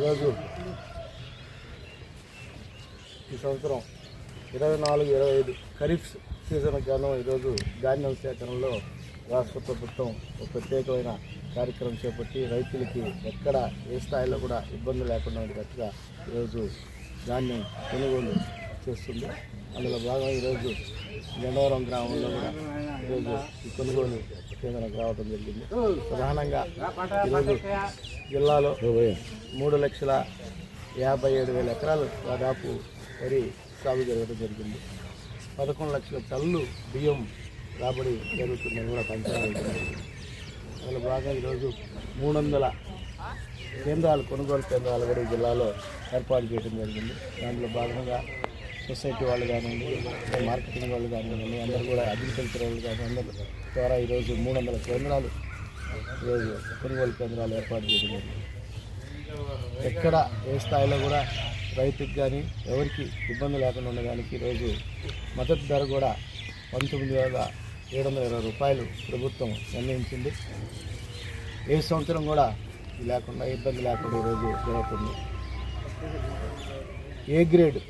ఈరోజు ఈ సంవత్సరం ఇరవై నాలుగు ఇరవై ఐదు ఖరీఫ్ సీజన్ గాను ఈరోజు ధాన్యం సేకరణలో రాష్ట్ర ప్రభుత్వం ఒక ప్రత్యేకమైన కార్యక్రమం చేపట్టి రైతులకి ఎక్కడ ఏ స్థాయిలో కూడా ఇబ్బంది లేకుండా ఉండేటట్టుగా ఈరోజు ధాన్యం కొనుగోలు చేస్తుంది? అందులో భాగంగా ఈరోజు గండవరం గ్రామంలో కూడా ఈరోజు కొనుగోలు కేంద్రం రావడం జరిగింది. ప్రధానంగా ఈరోజు జిల్లాలో మూడు లక్షల యాభై ఏడు వేల ఎకరాలు దాదాపు వరి సాగు జరగడం జరిగింది. పదకొండు లక్షల టన్నులు బియ్యం రాబడి జరుగుతుందని కూడా ఒక జరిగింది అందులో భాగంగా ఈరోజు మూడు వందల కేంద్రాలు కొనుగోలు కేంద్రాలు కూడా ఈ జిల్లాలో ఏర్పాటు చేయడం జరిగింది. దాంట్లో భాగంగా సొసైటీ వాళ్ళు కానివ్వండి మార్కెటింగ్ వాళ్ళు కానివ్వండి అందరూ కూడా అగ్రికల్చర్ వాళ్ళు కానీ అందరి ద్వారా ఈరోజు మూడు వందల కేంద్రాలు ఈరోజు కొనుగోలు కేంద్రాలు ఏర్పాటు చేయడం ఎక్కడ ఏ స్థాయిలో కూడా రైతుకి కానీ ఎవరికి ఇబ్బంది లేకుండా ఉండడానికి ఈరోజు మద్దతు ధర కూడా పంతొమ్మిది వేల ఏడు వందల ఇరవై రూపాయలు ప్రభుత్వం నిర్ణయించింది. ఏ సంవత్సరం కూడా లేకుండా ఇబ్బంది లేకుండా ఈరోజు జరుగుతుంది. ఏ గ్రేడ్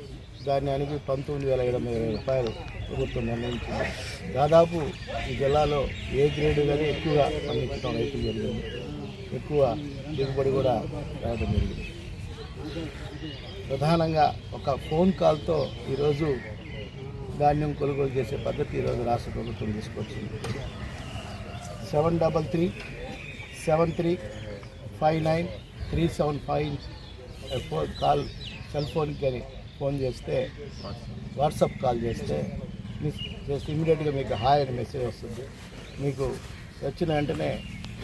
ధాన్యానికి పంతొమ్మిది వేల ఎనభై వందల ఇరవై రూపాయలు ప్రభుత్వం నిర్ణయించింది. దాదాపు ఈ జిల్లాలో ఏ గ్రేడ్ కానీ ఎక్కువగా పండించడం రైతులు జరిగింది. ఎక్కువ దిగుబడి కూడా రావడం జరిగింది. ప్రధానంగా ఒక ఫోన్ కాల్తో ఈరోజు ధాన్యం కొనుగోలు చేసే పద్ధతి ఈరోజు రాష్ట్ర ప్రభుత్వం తీసుకొచ్చింది. Seven double three seven three five nine three seven five phone call cell ఫోన్కి కానీ ఫోన్ చేస్తే వాట్సాప్ కాల్ చేస్తే మీ చేస్తే ఇమీడియట్గా మీకు హాయ్ అని మెసేజ్ వస్తుంది. మీకు వచ్చిన వెంటనే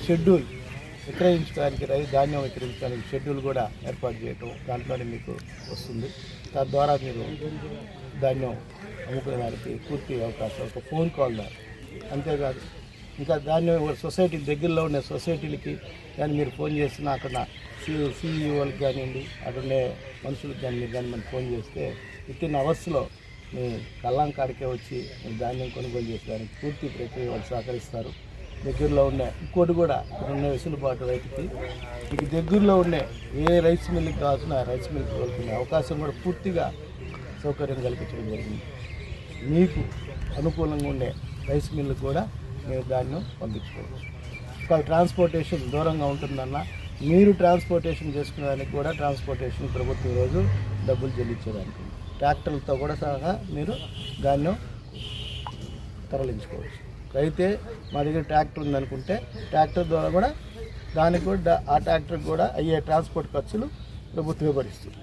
షెడ్యూల్ విక్రయించడానికి రై ధాన్యం విక్రయించడానికి షెడ్యూల్ కూడా ఏర్పాటు చేయటం దాంట్లోనే మీకు వస్తుంది. తద్వారా మీరు ధాన్యం అమ్ముకునే వారికి పూర్తి అవకాశం ఒక ఫోన్ కాల్ ద్వారా అంతేకాదు. ఇంకా దాన్ని సొసైటీ దగ్గరలో ఉన్న సొసైటీలకి కానీ మీరు ఫోన్ చేస్తున్నా అక్కడ సి కానివ్వండి అక్కడ ఉండే మనుషులకు కానీ మీరు కానీ మనం ఫోన్ చేస్తే విత్ ఇన్ అవర్స్లో మీ కల్లాం కాడికే వచ్చి ధాన్యం కొనుగోలు చేసేదానికి పూర్తి ప్రక్రియ వాళ్ళు సహకరిస్తారు. దగ్గరలో ఉన్న ఇంకోటి కూడా ఇక్కడ ఉన్న వెసులుబాటు రైతుకి. మీకు దగ్గరలో ఉండే ఏ రైస్ మిల్కి కావాల్సిన రైస్ మిల్కి కోరుకునే అవకాశం కూడా పూర్తిగా సౌకర్యం కల్పించడం జరిగింది. మీకు అనుకూలంగా ఉండే రైస్ మిల్లు కూడా మీరు దాన్ని పంపించుకోవచ్చు. ఒక ట్రాన్స్పోర్టేషన్ దూరంగా ఉంటుందన్న మీరు ట్రాన్స్పోర్టేషన్ చేసుకునేదానికి కూడా ట్రాన్స్పోర్టేషన్ ప్రభుత్వం ఈరోజు డబ్బులు చెల్లించేదానికి. ట్రాక్టర్లతో కూడా సహా మీరు ధాన్యం తరలించుకోవచ్చు. అయితే మా దగ్గర ట్రాక్టర్ ఉందనుకుంటే ట్రాక్టర్ ద్వారా కూడా దానికి కూడా ఆ ట్రాక్టర్కి కూడా అయ్యే ట్రాన్స్పోర్ట్ ఖర్చులు ప్రభుత్వమే భరిస్తుంది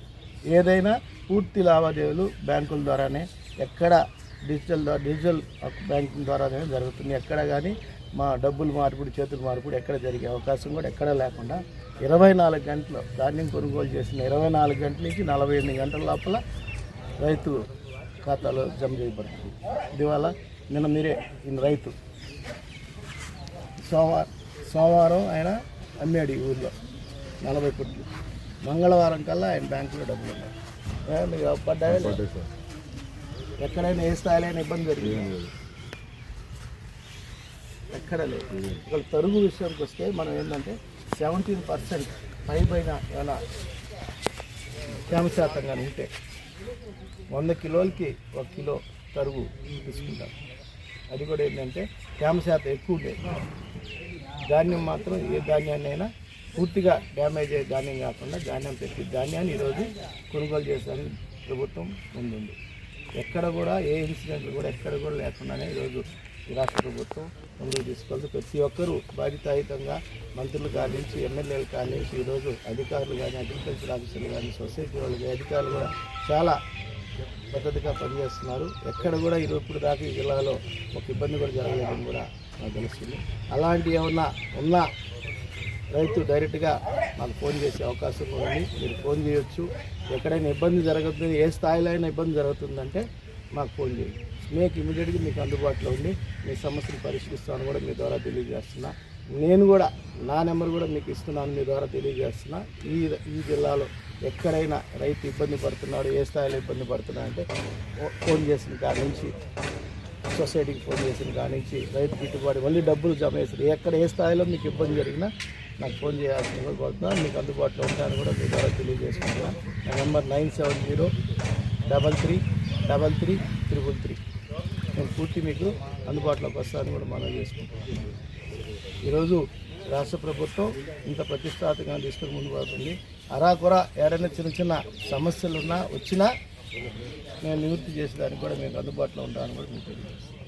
ఏదైనా పూర్తి లావాదేవీలు బ్యాంకుల ద్వారానే ఎక్కడ డిజిటల్ ద్వారా డిజిటల్ బ్యాంకింగ్ ద్వారానే జరుగుతుంది. ఎక్కడ కానీ మా డబ్బులు మార్పిడి చేతులు మార్పిడి ఎక్కడ జరిగే అవకాశం కూడా ఎక్కడ లేకుండా ఇరవై నాలుగు గంటలు ధాన్యం కొనుగోలు చేసిన ఇరవై నాలుగు గంటల నుంచి నలభై ఎనిమిది గంటల లోపల రైతు ఖాతాలో జమ చేయబడుతుంది. ఇటీవల నిన్న మీరే ఈయన రైతు సోమవారం సోమవారం ఆయన అమ్మాడు ఈ ఊర్లో నలభై కోట్లు. మంగళవారం కల్లా ఆయన బ్యాంకులో డబ్బులు ఉన్నాయి. మీకు పడ్డాయా ఎక్కడైనా ఏ స్థాయిలో అయినా ఇబ్బంది జరిగింది. ఎక్కడ లేదు. ఇక్కడ తరుగు విషయానికి వస్తే మనం ఏంటంటే సెవెంటీన్ పర్సెంట్ పై పైన ఏమైనా తేమ శాతం కానీ ఉంటే వంద కిలోలకి ఒక కిలో తరుగు తీసుకుంటాం. అది కూడా ఏంటంటే తేమ శాతం ఎక్కువ ఉండేది ధాన్యం మాత్రం ఏ ధాన్యాన్నైనా పూర్తిగా డ్యామేజ్ అయ్యే ధాన్యం కాకుండా ధాన్యం పెట్టి ధాన్యాన్ని ఈరోజు కొనుగోలు చేసడానికి ప్రభుత్వం ముందుంది. ఎక్కడ కూడా ఏ ఇన్సిడెంట్లు కూడా ఎక్కడ కూడా లేకుండానే ఈరోజు ఈ రాష్ట్ర ప్రభుత్వం ముందుకు తీసుకెళ్తూ ప్రతి ఒక్కరూ బాధ్యతాయుతంగా మంత్రులు కాడి నుంచి ఎమ్మెల్యేలు కాడి నుంచి ఈరోజు అధికారులు కానీ అగ్రికల్చర్ ఆఫీసర్లు కానీ సొసైటీ వాళ్ళు కానీ అధికారులు కూడా చాలా పద్ధతిగా పనిచేస్తున్నారు. ఎక్కడ కూడా ఈరోజు ఇప్పుడు దాకా ఈ జిల్లాలో ఒక ఇబ్బంది కూడా జరగలేదని కూడా నాకు తెలుస్తుంది. అలాంటి ఏమన్నా ఉన్నా రైతు డైరెక్ట్గా మాకు ఫోన్ చేసే అవకాశం ఉంది. మీరు ఫోన్ చేయొచ్చు. ఎక్కడైనా ఇబ్బంది జరుగుతుంది ఏ స్థాయిలో అయినా ఇబ్బంది జరుగుతుందంటే మాకు ఫోన్ చేయండి మీకు ఇమీడియట్గా మీకు అందుబాటులో ఉండి మీ సమస్యను పరిష్కరిస్తాను కూడా మీ ద్వారా తెలియజేస్తున్నా. నేను కూడా నా నెంబర్ కూడా మీకు ఇస్తున్నాను మీ ద్వారా తెలియజేస్తున్నా. ఈ ఈ జిల్లాలో ఎక్కడైనా రైతు ఇబ్బంది పడుతున్నాడు ఏ స్థాయిలో ఇబ్బంది పడుతున్నాడు అంటే ఫోన్ చేసిన కాడ నుంచి సొసైటీకి ఫోన్ చేసిన కానించి రైతు గిట్టుబాటు మళ్ళీ డబ్బులు జమ చేసి ఎక్కడ ఏ స్థాయిలో మీకు ఇబ్బంది జరిగినా నాకు ఫోన్ చేయాల్సిన కోరుతున్నాను మీకు అందుబాటులో ఉంటాను కూడా మీ ద్వారా తెలియజేసుకుంటున్నాను నా number nine seven zero double three double three triple three. నేను పూర్తి మీకు అందుబాటులోకి వస్తానని కూడా మనం చేసుకుంటున్నాను. ఈరోజు రాష్ట్ర ప్రభుత్వం ఇంత ప్రతిష్టాత్మకంగా తీసుకుని ముందు పడుతుంది అరాకొర ఏదైనా చిన్న చిన్న సమస్యలు ఉన్నా వచ్చినా నేను నివృత్తి చేసేదానికి కూడా మీకు అందుబాటులో ఉంటామని కూడా మీకు తెలియజేస్తాం